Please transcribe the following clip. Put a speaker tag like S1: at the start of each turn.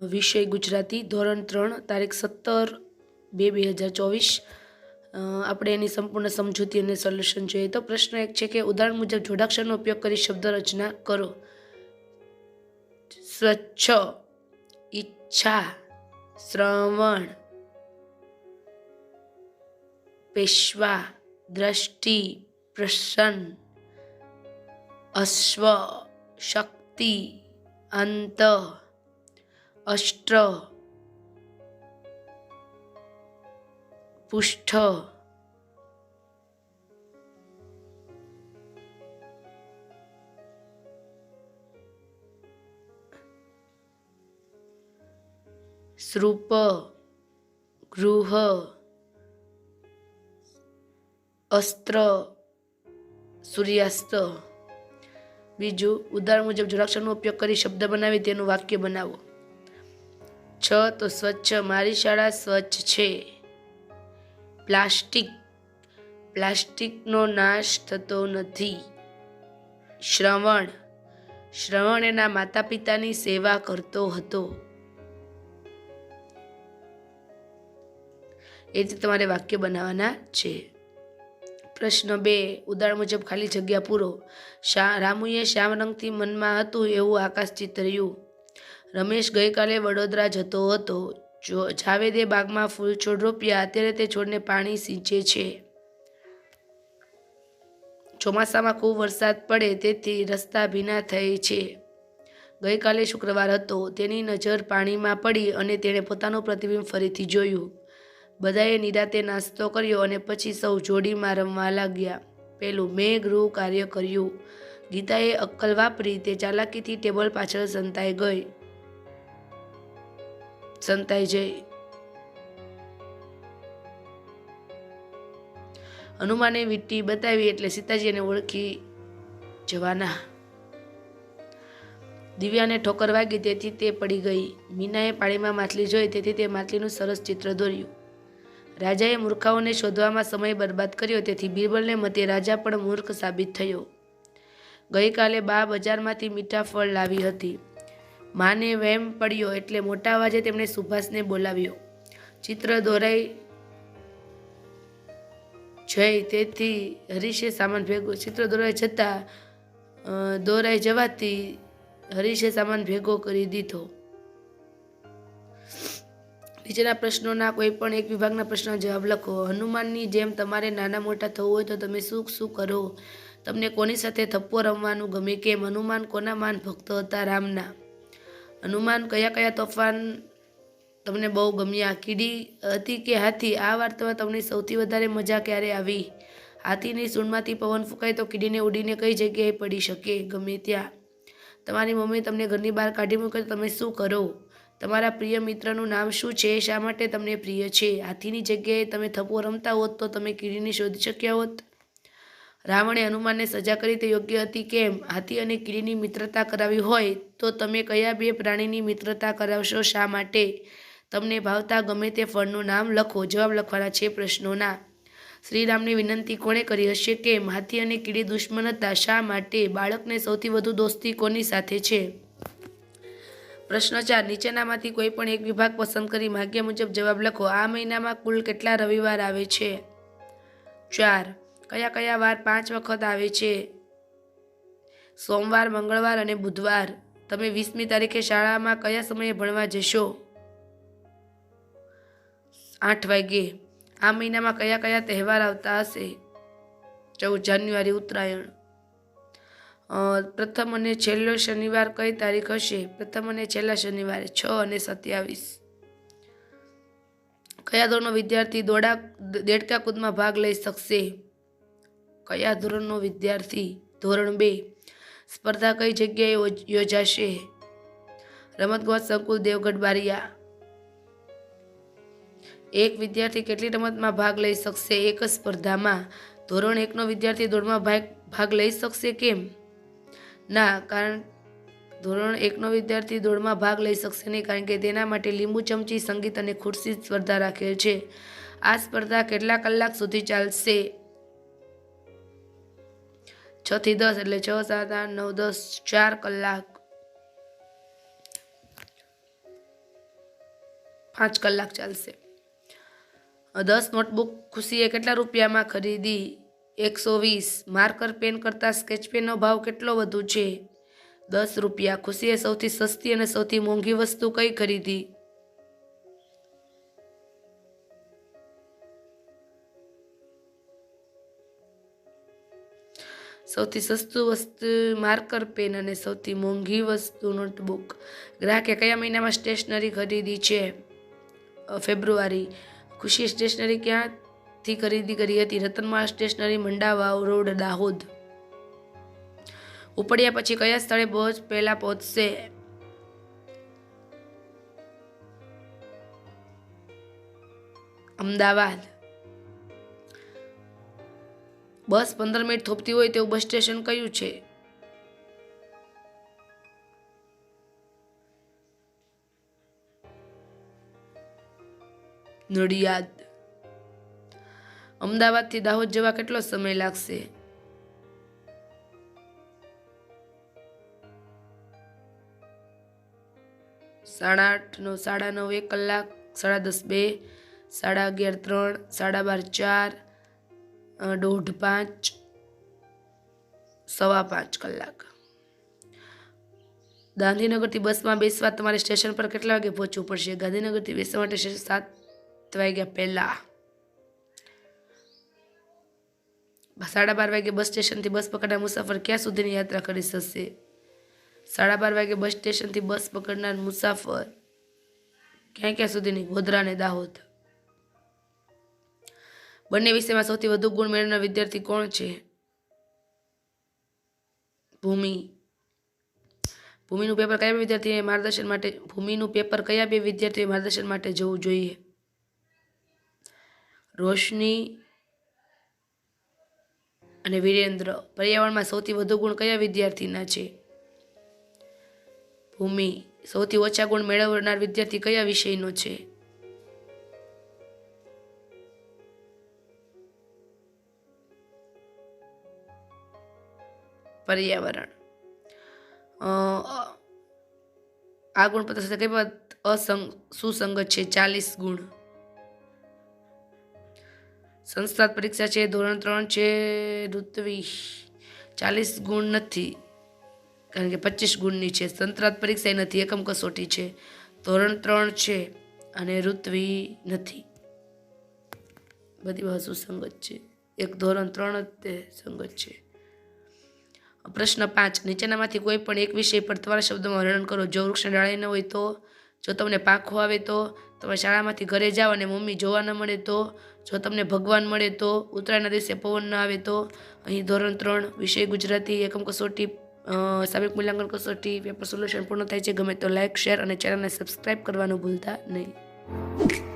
S1: વિષય ગુજરાતી ધોરણ ત્રણ, તારીખ સત્તર બે બે હજાર ચોવીસ. આપણે એની સંપૂર્ણ સમજૂતી અને સોલ્યુશન જોઈએ તો પ્રશ્ન એક છે કે ઉદાહરણ મુજબ જોડાક્ષરનો ઉપયોગ કરી શબ્દ રચના કરો. સ્વચ્છ, ઈચ્છા, શ્રવણ, પેશવા, દ્રષ્ટિ, પ્રસન્ન, અશ્વ, શક્તિ, અંત અષ્ટ. પુષ્ઠ. સૃપ ગૃહ. અસ્ત્ર. સૂર્યાસ્ત. બીજું, ઉદાહરણ મુજબ જોડાક્ષરનો ઉપયોગ કરી શબ્દ બનાવી તેનું વાક્ય બનાવો. છ તો સ્વચ્છ, મારી શાળા સ્વચ્છ છે. પ્લાસ્ટિક, પ્લાસ્ટિકનો નાશ થતો નથી. શ્રવણ શ્રવણ એના માતા પિતાની સેવા કરતો હતો. એ રીતે તમારે વાક્ય બનાવવાના છે. પ્રશ્ન બે ઉદાહરણ મુજબ ખાલી જગ્યા પૂરો. શા, રામુએ શ્યામ રંગથી મનમાં હતું એવું આકાશ ચિતર્યું રમેશ ગઈકાલે વડોદરા જતો હતો. જો જાવેદે બાગમાં ફૂલ છોડ રોપ્યા, અત્યારે તે છોડને પાણી સિંચે છે. ચોમાસામાં ખૂબ વરસાદ પડે તેથી રસ્તા ભીના થાય છે. ગઈકાલે શુક્રવાર હતો. તેની નજર પાણીમાં પડી અને તેણે પોતાનું પ્રતિબિંબ ફરીથી જોયું. બધાએ નિરાતે નાસ્તો કર્યો અને પછી સૌ જોડીમાં રમવા લાગ્યા. પેલું મેં ગૃહ કાર્ય કર્યું. ગીતાએ અક્કલ વાપરી, તે ચાલાકીથી ટેબલ પાછળ સંતાઈ ગઈ. સંતાઈ જઈ હનુમાને વીંટી બતાવી એટલે સીતાજીને ઓળખી જવાના દિવ્યાને ઠોકર વાગી તેથી તે પડી ગઈ મીનાએ પાણીમાં માછલી જોઈ તેથી તે માછલીનું સરસ ચિત્ર દોર્યું। રાજાએ મૂર્ખાઓને શોધવામાં સમય બરબાદ કર્યો તેથી બિરબલને મતે રાજા પણ મૂર્ખ સાબિત થયો। ગઈકાલે બા બજારમાંથી મીઠા ફળ લાવી હતી। માને વહેમ પડ્યો એટલે મોટા અવાજે તેમણે સુભાષને બોલાવ્યો. ચિત્ર દોરાઈ જઈ તેથી હરીશે સામાન ભેગો, ચિત્ર દોરાઈ જતાં દોરાઈ જવાથી હરીશે સામાન ભેગો કરી દીધો. નીચેના પ્રશ્નોના કોઈ પણ એક વિભાગના પ્રશ્નનો જવાબ લખો. હનુમાનની જેમ તમારે નાના મોટા થવું હોય તો તમે શું શું કરો? તમને કોની સાથે થપ્પો રમવાનું ગમે? કેમ? હનુમાન કોના માન ભક્ત હતા? રામના હનુમાન કયા કયા તોફાન તમને બહુ ગમ્યા કીડી હતી કે હાથી? આ વાર્તામાં તમને સૌથી વધારે મજા ક્યારે આવી? હાથીની સૂંઢમાંથી પવન ફૂંકાય તો કીડીને ઉડીને કઈ જગ્યાએ પડી શકે? ગમે ત્યાં. તમારી મમ્મી તમને ઘરની બહાર કાઢી મૂકે તો તમે શું કરો? તમારા પ્રિય મિત્રનું નામ શું છે? શા માટે તમને પ્રિય છે? હાથીની જગ્યાએ તમે થપ્પો રમતા હોત તો તમે કીડીને શોધી શક્યા હોત? રાવણે હનુમાનને સજા કરી તે યોગ્ય હતી કેમ? હાથી અને કીડીની મિત્રતા કરાવી હોય તો તમે કયા બે પ્રાણીની મિત્રતા કરાવશો? શા માટે? તમને ભાવતા ગમે તે ફળનું નામ લખો. જવાબ લખવાના છે પ્રશ્નોના. શ્રીરામની વિનંતી કોણે કરી હશે કેમ? હાથી અને કીડી દુશ્મન હતા. શા માટે? બાળકને સૌથી વધુ દોસ્તી કોની સાથે છે? પ્રશ્ન ચાર. નીચેનામાંથી કોઈ પણ એક વિભાગ પસંદ કરી માગ્યા મુજબ જવાબ લખો. આ મહિનામાં કુલ કેટલા રવિવાર આવે છે? ચાર. કયા કયા વાર પાંચ વખત આવે છે? સોમવાર, મંગળવાર અને બુધવાર. તમે વીસમી તારીખે શાળામાં કયા સમયે ભણવા જશો? આઠ વાગ્યે. આ મહિનામાં કયા કયા તહેવાર આવતા હશે? ચૌદ જાન્યુઆરી, ઉત્તરાયણ. પ્રથમ અને છેલ્લો શનિવાર કઈ તારીખ હશે? પ્રથમ અને છેલ્લા શનિવારે છ અને સત્યાવીસ. કયા ધોરણનો વિદ્યાર્થી દોડા દેડકા કૂદમાં ભાગ લઈ શકશે? કયા ધોરણનો વિદ્યાર્થી ધોરણ બે? સ્પર્ધા કઈ જગ્યાએ યોજાશે? રમતગમત સંકુલ દેવગઢ બારિયા. એક વિદ્યાર્થી કેટલી રમતમાં ભાગ લઈ શકશે? એક સ્પર્ધામાં. ધોરણ એકનો વિદ્યાર્થી દોડમાં ભાગ ભાગ લઈ શકશે કેમ? ના, કારણ ધોરણ એકનો વિદ્યાર્થી દોડમાં ભાગ લઈ શકશે નહીં, કારણ કે તેના માટે લીંબુ ચમચી, સંગીત અને ખુરશી સ્પર્ધા રાખેલ છે. આ સ્પર્ધા કેટલા કલાક સુધી ચાલશે? છ થી દસ એટલે છ, સાત, આઠ, નવ, દસ, ચાર કલાક. પાંચ કલાક ચાલશે. દસ નોટબુક ખુશીએ કેટલા રૂપિયામાં ખરીદી? એકસો વીસ. માર્કર પેન કરતાં સ્કેચ પેનનો ભાવ કેટલો વધુ છે? દસ રૂપિયા. ખુશીએ સૌથી સસ્તી અને સૌથી મોંઘી વસ્તુ કઈ ખરીદી? સૌથી સસ્તું વસ્તુ, માર્કર પેન અને સૌથી મોંઘી વસ્તુ નોટબુક. ગ્રાહકે કયા મહિનામાં સ્ટેશનરી ખરીદી છે? ફેબ્રુઆરી. ખુશી સ્ટેશનરી ક્યાંથી ખરીદી કરી હતી? Ratanmal stationery, Mandavav road, Dahod. ઉપડ્યા પછી કયા સ્થળે પહોંચ પહેલાં પહોંચશે? અમદાવાદ. બસ પંદર મિનિટ થોપતી હોય તેવું બસ સ્ટેશન કયું છે? નડિયાદ. અમદાવાદથી દાહોદ જવા કેટલો સમય લાગશે? સાડા આઠ નવ સાડા નવ એક કલાક, સાડા દસ બે, સાડા અગિયાર ત્રણ, સાડા બાર ચાર દોઢ પાંચ, સવા પાંચ કલાક. ગાંધીનગરથી બસમાં બેસવા તમારે સ્ટેશન પર કેટલા વાગે પહોંચવું પડશે? ગાંધીનગરથી બેસવા માટે સ્ટેશન સાત વાગ્યા પહેલાં. સાડા બાર વાગે બસ સ્ટેશનથી બસ પકડનાર મુસાફર ક્યાં સુધીની યાત્રા કરી શકશે? સાડા બાર વાગે બસ સ્ટેશનથી બસ પકડનાર મુસાફર ક્યાં ક્યાં સુધીની? ગોધરા અને દાહોદ. બંને વિષયમાં સૌથી વધુ ગુણ મેળવનાર વિદ્યાર્થી કોણ છે? ભૂમિ. ભૂમિનું પેપર કયા વિદ્યાર્થીએ માર્ગદર્શન માટે, ભૂમિનું પેપર કયા બે વિદ્યાર્થીઓએ માર્ગદર્શન માટે જવું જોઈએ? રોશની અને વિરેન્દ્ર. પર્યાવરણમાં સૌથી વધુ ગુણ કયા વિદ્યાર્થીના છે? ભૂમિ. સૌથી ઓછા ગુણ મેળવનાર વિદ્યાર્થી કયા વિષયનો છે? પર્યાવરણ. આ ગુણપત્ર સાથે કઈ વાત અસંગ સુસંગત છે ચાલીસ ગુણ. સંસ્થાત પરીક્ષા છે, ધોરણ ત્રણ છે ઋત્વી ચાલીસ ગુણ નથી, કારણ કે પચીસ ગુણની છે. સંતરાત પરીક્ષા નથી, એકમ કસોટી છે. ધોરણ ત્રણ છે અને ઋત્વી નથી. બધી બાજુ સુસંગત છે. એક ધોરણ ત્રણ જ તે સંગત છે. પ્રશ્ન પાંચ, નીચેનામાંથી કોઈ પણ એક વિષય પર તમારા શબ્દોમાં વર્ણન કરો. જો વૃક્ષને ડાળે ન હોય તો, જો તમને પાંખો આવે તો, તમે શાળામાંથી ઘરે જાઓ અને મમ્મી જોવા ન મળે તો, જો તમને ભગવાન મળે તો, ઉત્તરાયણના દિવસે પવન ન આવે તો, અહીં ધોરણ ત્રણ, વિષય ગુજરાતી, એકમ કસોટી સામિક મૂલ્યાંકન કસોટી, પેપર સોલ્યુશન પૂર્ણ થાય છે. ગમે તો લાઇક શેર અને ચેનલને સબસ્ક્રાઈબ કરવાનું ભૂલતા નહીં.